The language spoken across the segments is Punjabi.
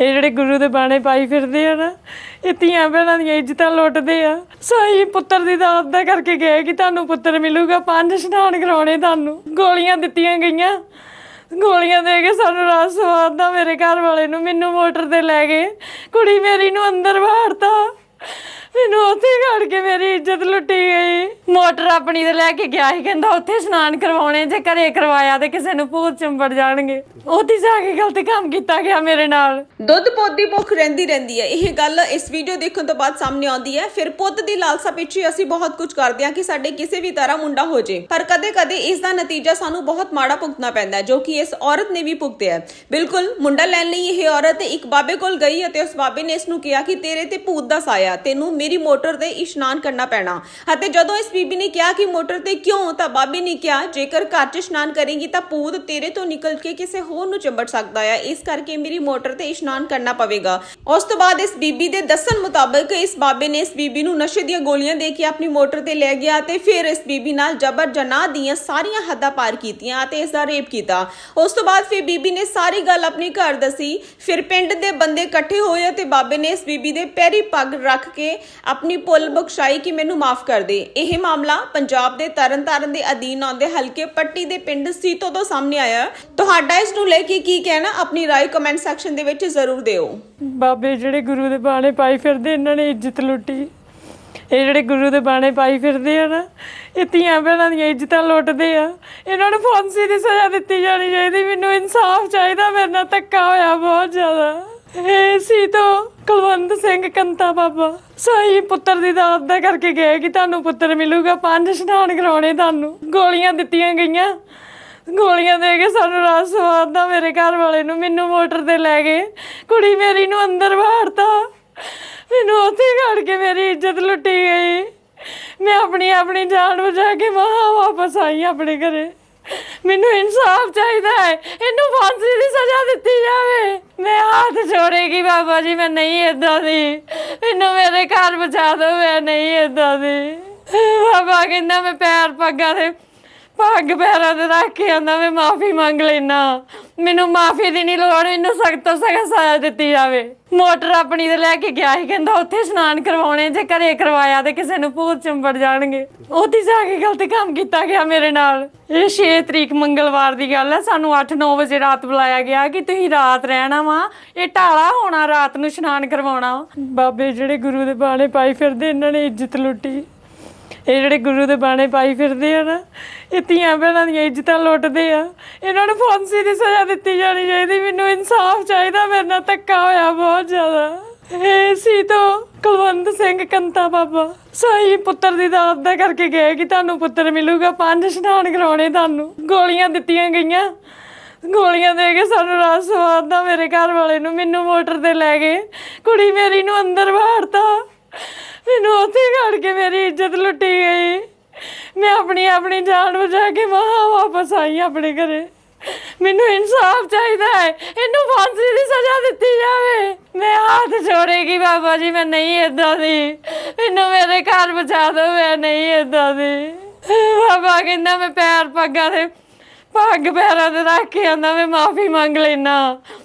ਇਹ ਜਿਹੜੇ ਗੁਰੂ ਦੇ ਬਾਣੇ ਪਾਈ ਫਿਰਦੇ ਆ ਨਾ, ਇਹ ਧੀਆਂ ਭੈਣਾਂ ਦੀਆਂ ਇੱਜ਼ਤਾਂ ਲੁੱਟਦੇ ਆ। ਸਹੀ ਪੁੱਤਰ ਦੀ ਦਾਤ ਦਾ ਕਰਕੇ ਗਏ ਕਿ ਤੁਹਾਨੂੰ ਪੁੱਤਰ ਮਿਲੂਗਾ, ਪੰਜ ਇਸ਼ਨਾਨ ਕਰਾਉਣੇ ਤੁਹਾਨੂੰ। ਗੋਲੀਆਂ ਦਿੱਤੀਆਂ ਗਈਆਂ। ਗੋਲੀਆਂ ਦੇ ਕੇ ਸਾਨੂੰ ਰਾਤ ਸਵਾਰਦਾ ਮੇਰੇ ਘਰ ਵਾਲੇ ਨੂੰ ਮੈਨੂੰ ਮੋਟਰ ਤੇ ਲੈ ਗਏ। ਕੁੜੀ ਮੇਰੀ ਨੂੰ ਅੰਦਰ ਵਾੜਤਾ। ਮੈਨੂੰ ਉੱਥੇ ਘੜ ਕੇ ਮੇਰੀ ਇੱਜ਼ਤ ਲੁੱਟੀ ਗਈ। ਮੋਟਰ ਆਪਣੀ ਤੇ ਲੈ ਕੇ ਗਿਆ ਸੀ, ਕਹਿੰਦਾ ਉੱਥੇ ਇਸ਼ਨਾਨ ਕਰਵਾਉਣੇ ਜੇ ਘਰੇ ਕਰਵਾਇਆ ਤੇ ਕਿਸੇ ਨੂੰ ਭੂਤ ਚੰਬੜ ਜਾਣਗੇ। ਉੱਥੇ ਜਾ ਕੇ ਗਲਤ ਕੰਮ ਕੀਤਾ ਗਿਆ ਮੇਰੇ ਨਾਲ। ਦੁੱਧ ਪੁੱਤ ਦੀ ਭੁੱਖ ਰਹਿੰਦੀ ਰਹਿੰਦੀ ਹੈ। ਇਹ ਗੱਲ ਇਸ ਵੀਡੀਓ ਦੇਖਣ ਤੋਂ ਬਾਅਦ ਸਾਹਮਣੇ ਆਉਂਦੀ ਹੈ। ਫਿਰ ਪੁੱਤ ਦੀ ਲਾਲਸਾ ਪਿੱਛੇ ਅਸੀਂ ਬਹੁਤ ਕੁਝ ਕਰਦੇ ਹਾਂ ਕਿ ਸਾਡੇ ਕਿਸੇ ਵੀ ਤਰ੍ਹਾਂ ਮੁੰਡਾ ਹੋ ਜੇ। ਪਰ ਕਦੇ-ਕਦੇ ਇਸ ਦਾ ਨਤੀਜਾ ਸਾਨੂੰ ਬਹੁਤ ਮਾੜਾ ਭੁਗਤਣਾ ਪੈਂਦਾ ਹੈ, ਜੋ ਕਿ ਇਸ ਔਰਤ ਨੇ ਵੀ ਭੁਗਤਿਆ ਹੈ। ਬਿਲਕੁਲ, ਮੁੰਡਾ ਲੈਣ ਲਈ ਇਹ ਔਰਤ ਇੱਕ ਬਾਬੇ ਕੋਲ ਗਈ ਅਤੇ ਉਸ ਬਾਬੇ ਨੇ ਇਸ ਨੂੰ ਕਿਹਾ ਕਿ ਤੇਰੇ ਤੇ ਭੂਤ ਦਾ ਸਾਇਆ ਤੈਨੂੰ ਮੇਰੀ ਮੋਟਰ ਤੇ ਇਸ਼ਨਾਨ ਕਰਨਾ ਪੈਣਾ। ਅਤੇ ਜਦੋਂ ਇਸ ਬੀਬੀ ਨੇ ਕਿਹਾ ਕਿ ਮੋਟਰ ਤੇ ਕਿਉਂ, ਤਾਂ ਬਾਬੇ ਨੇ ਕਿਹਾ, ਜੇਕਰ ਘਰ 'ਚ ਇਸ਼ਨਾਨ ਕਰੇਗੀ ਤਾਂ ਭੂਤ ਤੇਰੇ ਤੋਂ ਨਿਕਲ ਕੇ ਕਿਸੇ ਹੋਰ ਨੂੰ ਚੰਬੜ ਸਕਦਾ ਹੈ ਇਸ ਕਰਕੇ ਮੇਰੀ ਮੋਟਰ ਤੇ ਇਸ਼ਨਾਨ ਕਰਨਾ ਪਵੇਗਾ। ਉਸ ਤੋਂ ਬਾਅਦ ਇਸ ਬੀਬੀ ਦੇ ਦੱਸਣ ਮੁਤਾਬਕ ਇਸ ਬਾਬੇ ਨੇ ਇਸ ਬੀਬੀ ਨੂੰ ਨਸ਼ੇ ਦੀਆਂ ਗੋਲੀਆਂ ਦੇ ਕੇ ਆਪਣੀ ਮੋਟਰ ਤੇ ਲੈ ਗਿਆ ਤੇ ਫਿਰ ਇਸ ਬੀਬੀ ਨਾਲ ਜਬਰ ਜਨਾਹ ਦੀਆਂ ਸਾਰੀਆਂ ਹੱਦਾਂ ਪਾਰ ਕੀਤੀਆਂ ਅਤੇ ਇਸ ਦਾ ਰੇਪ ਕੀਤਾ। ਉਸ ਤੋਂ ਬਾਅਦ ਫਿਰ ਬੀਬੀ ਨੇ ਸਾਰੀ ਗੱਲ ਆਪਣੇ ਘਰ ਦੱਸੀ। ਫਿਰ ਪਿੰਡ ਦੇ ਬੰਦੇ ਇਕੱਠੇ ਹੋਏ ਤੇ ਬਾਬੇ ਨੇ ਇਸ ਬੀਬੀ ਦੇ ਪੈਰੀ ਪੱਗ ਰੱਖ ਕੇ ਆਪਣੀ ਭੁੱਲ ਬਖਸ਼ਾਈ ਕਿ ਮੈਨੂੰ ਮਾਫ ਕਰ ਦੇ। ਇਹ ਮਾਮਲਾ ਪੰਜਾਬ ਦੇ ਤਰਨਤਾਰਨ ਦੇ ਅਧੀਨ ਆਉਂਦੇ ਹਲਕੇ ਪੱਟੀ ਦੇ ਪਿੰਡ ਸੀਤੋ ਤੋਂ ਸਾਹਮਣੇ ਆਇਆ। ਤੁਹਾਡਾ ਇਸ ਨੂੰ ਲੈ ਕੇ ਕੀ ਕਹਿਣਾ? ਆਪਣੀ ਰਾਏ ਕਮੈਂਟ ਸੈਕਸ਼ਨ ਦੇ ਵਿੱਚ ਜ਼ਰੂਰ ਦਿਓ। ਬਾਬੇ ਜਿਹੜੇ ਗੁਰੂ ਦੇ ਬਾਣੇ ਪਾਈ ਫਿਰਦੇ, ਇਹਨਾਂ ਨੇ ਇੱਜ਼ਤ ਲੁੱਟੀ। ਇਹ ਜਿਹੜੇ ਗੁਰੂ ਦੇ ਬਾਣੇ ਪਾਈ ਫਿਰਦੇ ਆ ਨਾ, ਇਹ ਧੀਆਂ ਭੈਣਾਂ ਦੀਆਂ ਇੱਜ਼ਤਾਂ ਲੁੱਟਦੇ ਆ। ਇਹਨਾਂ ਨੂੰ ਫਾਂਸੀ ਦੀ ਸਜ਼ਾ ਦਿੱਤੀ ਜਾਣੀ ਚਾਹੀਦੀ। ਮੈਨੂੰ ਇਨਸਾਫ ਚਾਹੀਦਾ, ਮੇਰੇ ਨਾਲ ਧੱਕਾ ਹੋਇਆ ਬਹੁਤ ਜ਼ਿਆਦਾ। ਇਹ ਸੀ ਤੋਂ ਕੁਲਵੰਤ ਸਿੰਘ ਕੰਤਾ ਬਾਬਾ ਸਹੀ ਪੁੱਤਰ ਦੀ ਦਾਤ ਦਾ ਕਰਕੇ ਗਏ ਕਿ ਤੁਹਾਨੂੰ ਪੁੱਤਰ ਮਿਲੂਗਾ। ਪੰਜ ਇਸ਼ਨਾਨ ਕਰਾਉਣੇ ਤੁਹਾਨੂੰ। ਗੋਲੀਆਂ ਦਿੱਤੀਆਂ ਗਈਆਂ। ਗੋਲੀਆਂ ਦੇ ਕੇ ਸਾਨੂੰ ਰਾਤ ਸਵਾਰਦਾ ਮੇਰੇ ਘਰ ਵਾਲੇ ਨੂੰ ਮੈਨੂੰ ਮੋਟਰ ਤੇ ਲੈ ਗਏ। ਕੁੜੀ ਮੇਰੀ ਨੂੰ ਅੰਦਰ ਵਾੜਤਾ। ਮੈਨੂੰ ਉੱਥੇ ਘੜ ਕੇ ਮੇਰੀ ਇੱਜ਼ਤ ਲੁੱਟੀ ਗਈ। ਮੈਂ ਆਪਣੀ ਆਪਣੀ ਜਾਨ ਬਚਾ ਕੇ ਮਹਾ ਵਾਪਸ ਆਈ ਆਪਣੇ ਘਰੇ। ਮੈਨੂੰ ਇਨਸਾਫ ਚਾਹੀਦਾ ਹੈ। ਇਹਨੂੰ ਫਾਂਸੀ ਦੀ ਸਜ਼ਾ ਦਿੱਤੀ ਜਾਵੇ। ਮੈਂ ਹੱਥ ਜੋੜੇਗੀ ਬਾਬਾ ਜੀ, ਮੈਂ ਨਹੀਂ ਇਦਾਂ ਦੀ। ਮੈਨੂੰ ਮੇਰੇ ਘਰ ਬਚਾ ਦਿਓ, ਮੈਂ ਨਹੀਂ ਇਦਾਂ ਦੀ। ਬਾਬਾ ਕਹਿੰਦਾ ਮੈਂ ਪੈਰ ਪੱਗਾਂ ਤੇ ਪੱਗ ਪੈਰਾਂ ਤੇ ਰੱਖ ਕੇ ਆਂਦਾ ਮੈਂ ਮਾਫੀ ਮੰਗ ਲੈਣਾ ਮੈਨੂੰ ਮਾਫੀ ਦੀ ਨਹੀਂ ਲੋੜ ਮੈਨੂੰ ਸਖਤ ਤੋਂ ਸਖਤ ਸਜ਼ਾ ਦਿੱਤੀ ਜਾਵੇ। ਮੋਟਰ ਆਪਣੀ ਤੇ ਲੈ ਕੇ ਗਿਆ ਸੀ, ਕਹਿੰਦਾ ਉੱਥੇ ਇਸ਼ਨਾਨ ਕਰਵਾਉਣੇ, ਜੇ ਘਰੇ ਕਰਵਾਇਆ ਤੇ ਕਿਸੇ ਨੂੰ ਭੂਤ ਚੰਬੜ ਜਾਣਗੇ। ਉੱਥੇ ਜਾ ਕੇ ਗਲਤ ਕੰਮ ਕੀਤਾ ਗਿਆ ਮੇਰੇ ਨਾਲ। ਇਹ 6 ਤਰੀਕ ਮੰਗਲਵਾਰ ਦੀ ਗੱਲ ਹੈ, ਸਾਨੂੰ 8-9 ਵਜੇ ਰਾਤ ਬੁਲਾਇਆ ਗਿਆ ਕਿ ਤੁਸੀਂ ਰਾਤ ਰਹਿਣਾ ਵਾ, ਇਹ ਢਾਲਾ ਹੋਣਾ ਰਾਤ ਨੂੰ ਇਸ਼ਨਾਨ ਕਰਵਾਉਣਾ। ਬਾਬੇ ਜਿਹੜੇ ਗੁਰੂ ਦੇ ਬਾਣੇ ਪਾਈ ਫਿਰਦੇ, ਇਹਨਾਂ ਨੇ ਇੱਜ਼ਤ ਲੁੱਟੀ। ਇਹ ਜਿਹੜੇ ਗੁਰੂ ਦੇ ਬਾਣੇ ਪਾਈ ਫਿਰਦੇ ਆ ਨਾ, ਇਹ ਧੀਆਂ ਭੈਣਾਂ ਦੀਆਂ ਇੱਜ਼ਤਾਂ ਲੁੱਟਦੇ ਆ। ਇਹਨਾਂ ਨੂੰ ਫਾਂਸੀ ਦੀ ਸਜ਼ਾ ਦਿੱਤੀ ਜਾਣੀ ਚਾਹੀਦੀ, ਮੈਨੂੰ ਇਨਸਾਫ ਚਾਹੀਦਾ, ਮੇਰੇ ਨਾਲ ਧੱਕਾ ਹੋਇਆ ਬਹੁਤ ਜ਼ਿਆਦਾ। ਇਹ ਸੀ ਤੋਂ ਕੁਲਵੰਤ ਸਿੰਘ ਕੰਤਾ ਬਾਬਾ। ਸਹੀ ਪੁੱਤਰ ਦੀ ਦਾਤ ਦਾ ਕਰਕੇ ਗਏ ਕਿ ਤੁਹਾਨੂੰ ਪੁੱਤਰ ਮਿਲੂਗਾ, ਪੰਜ ਇਸ਼ਨਾਨ ਕਰਾਉਣੇ ਤੁਹਾਨੂੰ। ਗੋਲੀਆਂ ਦਿੱਤੀਆਂ ਗਈਆਂ। ਗੋਲੀਆਂ ਦੇ ਕੇ ਸਾਨੂੰ ਰਾਤ ਸਵਾਰਦਾ ਮੇਰੇ ਘਰ ਵਾਲੇ ਨੂੰ, ਮੈਨੂੰ ਮੋਟਰ ਤੇ ਲੈ ਗਏ। ਕੁੜੀ ਮੇਰੀ ਨੂੰ ਅੰਦਰ ਵਾੜਤਾ। ਮੈਨੂੰ ਉੱਥੇ ਘੜ ਕੇ ਮੇਰੀ ਇੱਜ਼ਤ ਲੁੱਟੀ ਗਈ। ਮੈਂ ਆਪਣੀ ਆਪਣੀ ਜਾਨ ਬਚਾ ਕੇ ਮਹਾ ਵਾਪਸ ਆਈ ਆਪਣੇ ਘਰੇ। ਮੈਨੂੰ ਇਨਸਾਫ ਚਾਹੀਦਾ ਹੈ। ਇਹਨੂੰ ਫਾਂਸੀ ਦੀ ਸਜ਼ਾ ਦਿੱਤੀ ਜਾਵੇ। ਮੈਂ ਹੱਥ ਜੋੜੇਗੀ ਬਾਬਾ ਜੀ, ਮੈਂ ਨਹੀਂ ਇਦਾਂ ਦੀ। ਮੈਨੂੰ ਮੇਰੇ ਘਰ ਬਚਾ ਦਿਓ ਮੈਂ ਨਹੀਂ ਇਦਾਂ ਦੀ। ਬਾਬਾ ਕਹਿੰਦਾ ਮੈਂ ਪੈਰ ਪੱਗਾਂ ਦੇ, ਪੱਗ ਪੈਰਾਂ ਤੇ ਰੱਖ ਕੇ ਆਂਦਾ ਮੈਂ ਮਾਫੀ ਮੰਗ ਲੈਣਾ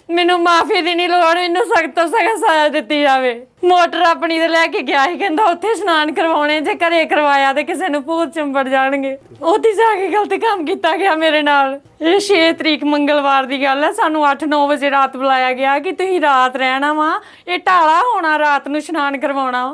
ਮੈਨੂੰ ਮਾਫੀ ਦੀ ਨਹੀਂ ਲੋੜ, ਮੈਨੂੰ ਸਖਤ ਤੋਂ ਸਖਤ ਸਜ਼ਾ ਦਿੱਤੀ ਜਾਵੇ। ਮੋਟਰ ਆਪਣੀ ਤੇ ਲੈ ਕੇ ਗਿਆ ਸੀ, ਕਹਿੰਦਾ ਉੱਥੇ ਇਸ਼ਨਾਨ ਕਰਵਾਉਣੇ ਜੇ ਘਰੇ ਕਰਵਾਇਆ ਤੇ ਕਿਸੇ ਨੂੰ ਭੂਤ ਚੰਬੜ ਜਾਣਗੇ। ਉੱਥੇ ਜਾ ਕੇ ਗਲਤ ਕੰਮ ਕੀਤਾ ਗਿਆ ਮੇਰੇ ਨਾਲ। ਇਹ 6 ਤਰੀਕ ਮੰਗਲਵਾਰ ਦੀ ਗੱਲ ਹੈ ਸਾਨੂੰ 8-9 ਵਜੇ ਰਾਤ ਬੁਲਾਇਆ ਗਿਆ ਕਿ ਤੁਸੀਂ ਰਾਤ ਰਹਿਣਾ ਵਾ, ਇਹ ਢਾਲਾ ਹੋਣਾ, ਰਾਤ ਨੂੰ ਇਸ਼ਨਾਨ ਕਰਵਾਉਣਾ ਵਾ।